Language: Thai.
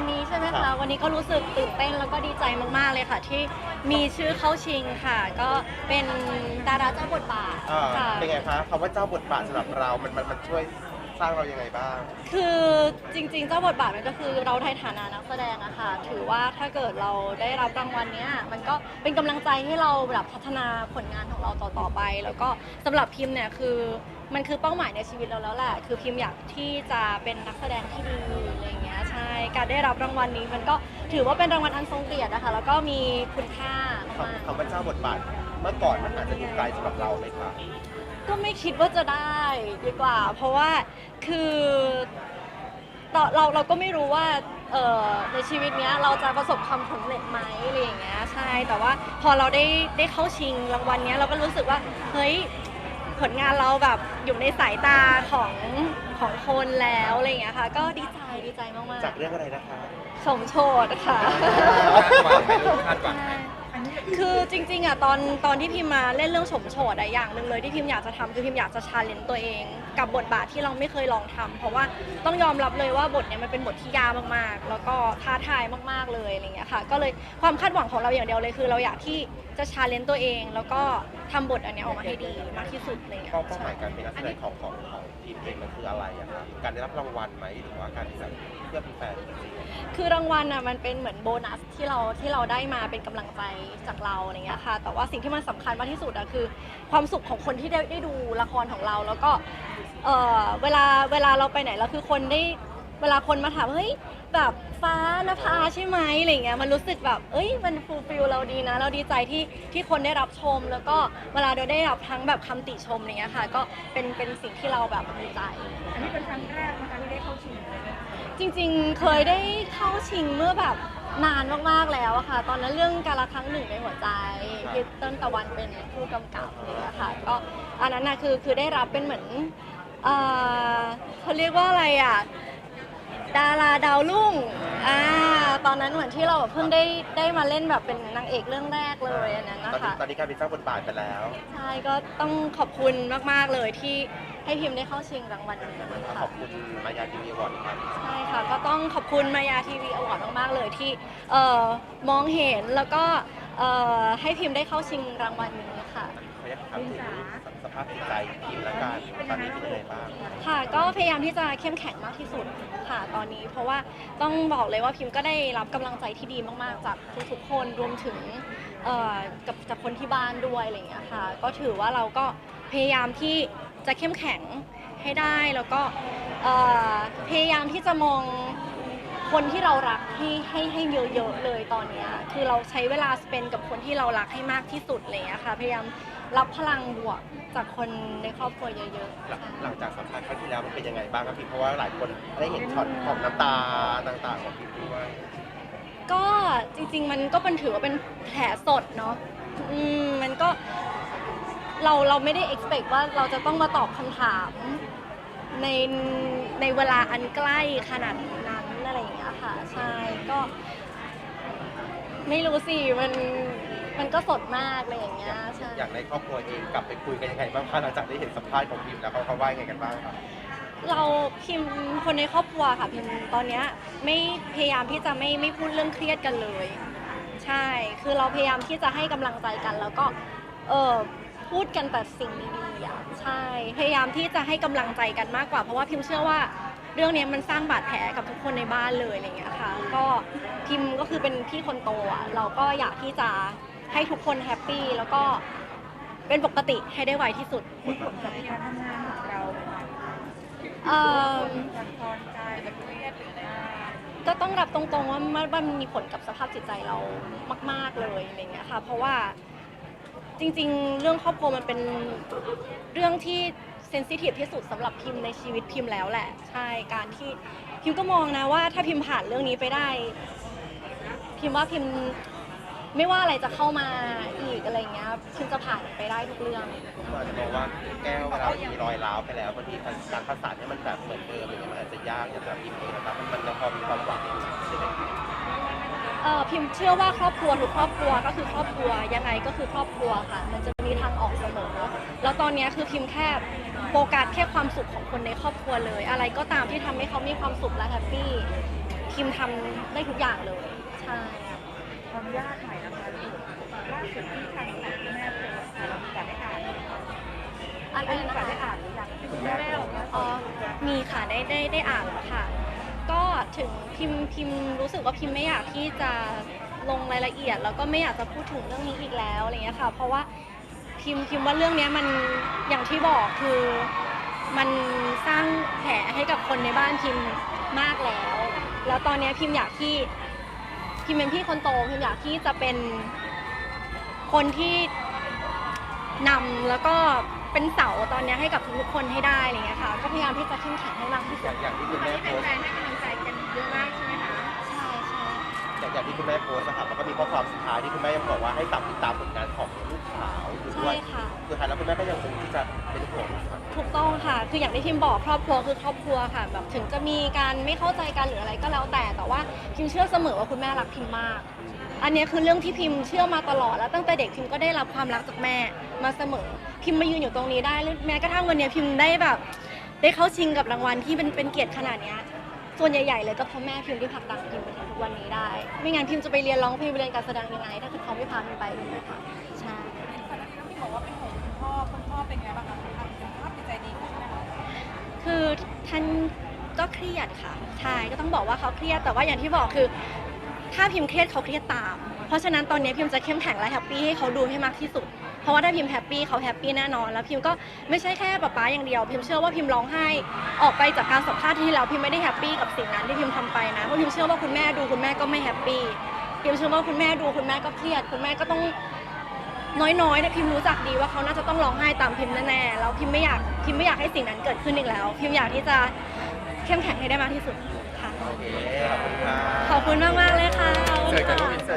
วันนี้ใช่ไหมครัคะ บ วันนี้ก็รู้สึกตื่นเต้นแล้วก็ดีใจมากๆเลยค่ะ ที่มีชื่อเข้าชิงค่ะ ก็เป็นดาราเจ้าบทบาทอ่าค่ะ เป็นไงคะคำว่าเจ้าบทบาทสำหรับเรา มันมันมันช่วยสร้างเรายังไงบ้าง คือ จริง ๆ เจ้าบทบาทมันก็คือเราในฐานะนักแสดงอะค่ะ ถือว่าถ้าเกิดเราได้รับรางวัลเนี้ยมันก็เป็นกำลังใจให้เราแบบพัฒนาผลงานของเราต่อๆไป แล้วก็สำหรับพิมพ์เนี่ยคือมันคือเป้าหมายในชีวิตเราแล้วแหละคือพิมพ์อยากที่จะเป็นนักแสดงที่ดีอะไรอย่างเงี้ยใช่การได้รับรางวัลนี้มันก็ถือว่าเป็นรางวัลอันทรงเกียรตินะคะแล้วก็มีคุณค่ามากคำคำว่าเจ้าบทบาทเมื่อก่อนมันอาจจะดูไกลสำหรับเราไหมคะ ก็ไม่คิดว่าจะได้ดีกว่า เพราะว่าคือ เราเราเราก็ไม่รู้ว่าเอ่อในชีวิตเนี้ยเราจะประสบความสำเร็จไหมอะไรอย่างเงี้ยใช่แต่ว่าพอเราได้ได้เข้าชิงรางวัลเนี้ยเราก็รู้สึกว่าเฮ้ยผลงานเราแบบอยู่ในสายตาของของคนแล้วอะไรอย่างเงี้ยค่ะ ก็ดีใจดีใจมากจากเรื่องอะไรนะคะๆสมโชดค่ะ คาดหวังไหมลูกคาดหวังไหม คือจริงๆอะตอนตอนที่พิมมาเล่นเรื่องสมโฉดอะอย่างหนึ่งเลยที่พิมอยากจะทำคือพิมอยากจะชาเลนจ์ตัวเอง กับบทบาทที่เราไม่เคยลองทำเพราะว่าต้องยอมรับเลยว่าบทเนี้ยมันเป็นบทที่ยากมากๆ แล้วก็ท้าทายมากๆเลยอะไรเงี้ยค่ะก็เลยความคาดหวังของเราอย่างเดียวเลยคือ เราอยากที่จะชาเลนจ์ตัวเอง แล้วก็ทำบทอันเนี้ยออกมาให้ดีมากที่สุดอะไรเงี้ยเป้าเป้าหมายการเป็นนักแสดงของของของทีมเองมันคืออะไรอะคะการได้รับรางวัลไหมหรือว่าการที่แบบเพื่อเป็นแฟนจริงคือรางวัลอะมันเป็นเหมือนโบนัสที่เราที่เราได้มาเป็นกำลังใจจากเราอะไรเงี้ยค่ะ แต่ว่าสิ่งที่มันสำคัญมากที่สุดอะคือ ความสุขของคนที่ได้ได้ดูละครของเรา แล้วก็เออเวลาเวลาเราไปไหนแล้วคือคนได้เวลาคนมาถามเฮ้ยแบบฟ้านภาใช่ไหมอะไรเงี้ยมันรู้สึกแบบเอ้ยมันฟูลฟิลเราดีนะ เราดีใจที่ที่คนได้รับชม แล้วก็เวลาเราได้รับทั้งแบบคำติชมอะไรเงี้ยค่ะ ก็เป็นเป็นสิ่งที่เราแบบดีใจ อันนี้เป็นครั้งแรกนะคะที่ได้เข้าชิงเลยนะคะจริงๆ เคยได้เข้าชิงเมื่อแบบ นานมากๆแล้วอะค่ะ ตอนนั้นเรื่องการละครั้งหนึ่งในหัวใจที่เต้นตะวันเป็นผู้กำกับอะไรอย่างเลยค่ะก็อันนั้นนะคือคือได้รับเป็นเหมือนเอ่อเขาเรียกว่าอะไรอะดาราดาวรุ่งอ่าตอนนั้นเหมือนที่เราแบบเพิ่งได้ได้มาเล่นแบบเป็นนางเอกเรื่องแรกเลยอันนั้นๆนะตอนนี้คะ ตอนนี้กลารเป็นเจ้าบทบาทไปแล้ว ใช่ก็ต้องขอบคุณมาก ๆ เลยที่ ให้พิมพ์ได้เข้าชิงรางวัลนี้ขค่ะ อบคุณมายาทีวีวอร์ดครับ ใช่ค่ะ ก็ต้องขอบคุณมายาทีวีอวอร์ดมาก ๆ เลยที่เอ่อมองเห็นแล้วก็เอ่อให้พิมพ์ได้เข้าชิงรางวัลนี้ค่ะ ขออนุญาตถามถึงสภาพจิตใจทีมและการตอนนี้เป็นยังไงบ้างค่ะ ก็พยายามที่จะเข้มแข็งมากที่สุดค่ะตอนนี้ เพราะว่าต้องบอกเลยว่าพิมพ์ก็ได้รับกำลังใจที่ดีมาก ๆ จากทุกๆคนรวมถึงเอ่อกับจากคนที่บ้านด้วยอะไรอย่างเงี้ยค่ะ ก็ถือว่าเราก็พยายามที่ จะเข้มแข็งให้ได้แล้วก็เอ่อพยายามที่จะมองคนที่เรารักให้ให้ให้เยอะๆเลยตอนเนี้ยคือเราใช้เวลาสเปนกับคนที่เรารักให้มากที่สุดอะไรอย่างเลยค่ะพยายามรับพลังบวกจากคนในครอบครัวเยอะหลังหลังจากสัมภาษณ์ครั้งที่แล้วมันเป็นยังไงบ้างครับพี่เพราะว่าหลายคนได้เห็นช็อตของน้ำตาต่างๆของพี่ด้วยๆก็จริง ๆ มันก็เป็นถือว่าเป็นแผลสดเนาะอืมมันก็ เราเราไม่ได้ expect ว่าเราจะต้องมาตอบคำถามในในเวลาอันใกล้ขนาดนั้นอะไรอย่างเงี้ยค่ะ ใช่ก็ ไม่รู้สิมันมันก็สดมากอะไรอย่างเงี้ยใช่ อย่างในครอบครัวเองกลับไปคุยกันยังไงบ้างคะหลังจากได้เห็นสัมภาษณ์ของพิมแล้วเขาเขาว่ายังไงกันบ้างครับ เราพิมพ์คนในครอบครัวค่ะพิมพ์ตอนเนี้ยไม่พยายามที่จะไม่ไม่พูดเรื่องเครียดกันเลย ใช่ คือเราพยายามที่จะให้กำลังใจกัน แล้วก็เออ พูดกันแต่สิ่งดีๆอะใช่ พยายามที่จะให้กำลังใจกันมากกว่า เพราะว่าพิมเชื่อว่าเรื่องเนี้ยมันสร้างบาดแผลกับทุกคนในบ้านเลยอะไรอย่างเงี้ยค่ะ ก็พิมก็คือเป็นพี่คนโตอะเราก็อยากที่จะให้ทุกคนแฮปปี้แล้วก็เป็นปกติให้ได้ไวที่สุด มีผลกับการทำงานของเราไหมคะเอิ่มบันทอนใจแบบเครียดหรืออะไรก็ต้องรับตรงๆว่ามันมันมีผลกับสภาพจิตใจเรามาก ๆเลยอะไรเงี้ยค่ะ เพราะว่า จริงๆ เรื่องครอบครัวมันเป็นเรื่องที่เซนซิทีฟที่สุดสำหรับพิมพ์ในชีวิตพิมพ์แล้วแหละ ใช่การที่พิมพ์ก็มองนะว่า ถ้าพิมพ์ผ่านเรื่องนี้ไปได้ พิมพ์ว่าพิมพ์ไม่ว่าอะไรจะเข้ามาอีกอะไรเงี้ยพิมพ์จะผ่านไปได้ทุกเรื่อง ผมอาจจะมองว่าแก้วเวลามีรอยร้าวไปแล้วบางทีการประสานให้มันแบบเหมือนเดิมอย่างเงี้ยมันอาจจะยากอย่างแบบพิมเองนะครับมันมันยังพอมีความหวังอยู่ใช่ไหม เอ่อพิมเชื่อว่าครอบครัวทุกครอบครัวก็คือครอบครัวยังไงก็คือครอบครัวค่ะ มันจะมีทางออกเสมอแล้วตอนเนี้ยคือพิมแค่โฟกัสแค่ความสุขของคนในครอบครัวเลย อะไรก็ตามที่ทำให้เขามีความสุขและแฮปปี้พิมทำได้ทุกอย่างเลยใช่ความยากหน่อยนะคะลูกล่าสุดที่ทางคุณแม่โพสต์เรามีการได้อ่านไหมคะอันได้นี้มีนะการคะได้อ่านหรือยังคุณแม่โพสต์อ๋อมีค่ะได้ได้ได้อ่านแล้วค่ะก็ ถึงพิมพิมรู้สึกว่าพิมไม่อยากที่จะลงรายละเอียด แล้วก็ไม่อยากจะพูดถึงเรื่องนี้อีกแล้วอะไรเงี้ยค่ะ เพราะว่าพิมพิมว่าเรื่องนี้มันอย่างที่บอกคือมันสร้างแผลให้กับคนในบ้านพิมมากแล้ว แล้วตอนนี้พิมอยากที่พิมเป็นพี่คนโตพิมอยากที่จะเป็นคนที่นำแล้วก็เป็นเสาตอนนี้ให้กับทุกคนให้ได้อะไรเงี้ยค่ะ ก็พยายามที่จะเข้มแข็งให้มากที่สุย่าดอย่างที่คุณตอนแม่นี้โพสต์ คุณแม่โพสต์นะครับแล้วก็มีข้อความสุดท้ายที่คุณแม่ยังบอกว่าให้ตับติดตามผลงานของลูกสาวอยู่ด้ใช่วยค่ะ สุดท้ายแล้วคุณแม่ก็ยังคงที่จะเป็นห่วงลูกสาวถูกต้องค่ะ คืออย่างที่พิมบอกครอบครัวคือครอบครัวค่ะ แบบถึงจะมีการไม่เข้าใจกันหรืออะไรก็แล้วแต่ แต่ว่าพิมเชื่อเสมอว่าคุณแม่รักพิมมาก อันเนี้ยคือเรื่องที่พิมเชื่อมาตลอด แล้วตั้งแต่เด็กพิมก็ได้รับความรักจากแม่มาเสมอ พิมมายืนอยู่ตรงนี้ได้แล้วแม้กระทั่งวันเนี้ยพิมได้แบบ ได้เข้าชิงกับรางวัลที่เป็นเป็นเกียรติขนาดเนี้ย ส่วนใหญ่ๆเลยก็เพราะแม่พิมที่ผลักดันพิมมาถึงทุกวันนี้ได้ ไม่งั้นพิมจะไปเรียนร้องเพลงไปเรียนการแสดงยังไง ถ้าเกิดเขาไม่พาพิมไปถูกไหมคะใช่ก่อนหน้านี้ก็มีบอกว่าเป็นห่วงคุณพ่อคุณพ่อเป็นไงบ้างคะทางสุขภาพจิตใจดีขึ้นไหมคะคือท่านก็เครียดค่ะใช่ก็ต้องบอกว่าเขาเครียดแต่ว่าอย่างที่บอกคือ ถ้าพิมพ์เครียดเขาเครียดตาม เพราะฉะนั้นตอนนี้พิมพ์จะเข้มแข็งและแฮปปี้ให้เขาดูให้มากที่สุด เพราะว่าถ้าพิมพ์แฮปปี้เขาแฮปปี้แน่นอน แล้วพิมพ์ก็ไม่ใช่แค่ป๊าป๊าอย่างเดียว พิมพ์เชื่อว่าพิมพ์ร้องไห้ออกไปจากการสัมภาษณ์ที่แล้วพิมพ์ไม่ได้แฮปปี้กับสิ่งนั้นที่พิมพ์ทำไปนะเพราะพิมพ์เชื่อว่าคุณแม่ดูคุณแม่ก็ไม่แฮปปี้พิมพ์เชื่อว่าคุณแม่ดูคุณแม่ก็เครียด คุณแม่ก็ต้องน้อยๆแต่พิมพ์รู้จักดีว่าเขาน่าจะต้องร้องไห้ตามพิมพ์แน่ๆแล้วพิมพ์ไม่อยากพิมพ์ไม่อยากให้สิ่งนั้นเกิดขึ้นอีกแล้ว พิมพ์อยากที่จะเข้มแข็งให้ได้มากที่สุดค่ะโอเคขอบคุณครับขอบคุณมากๆเลย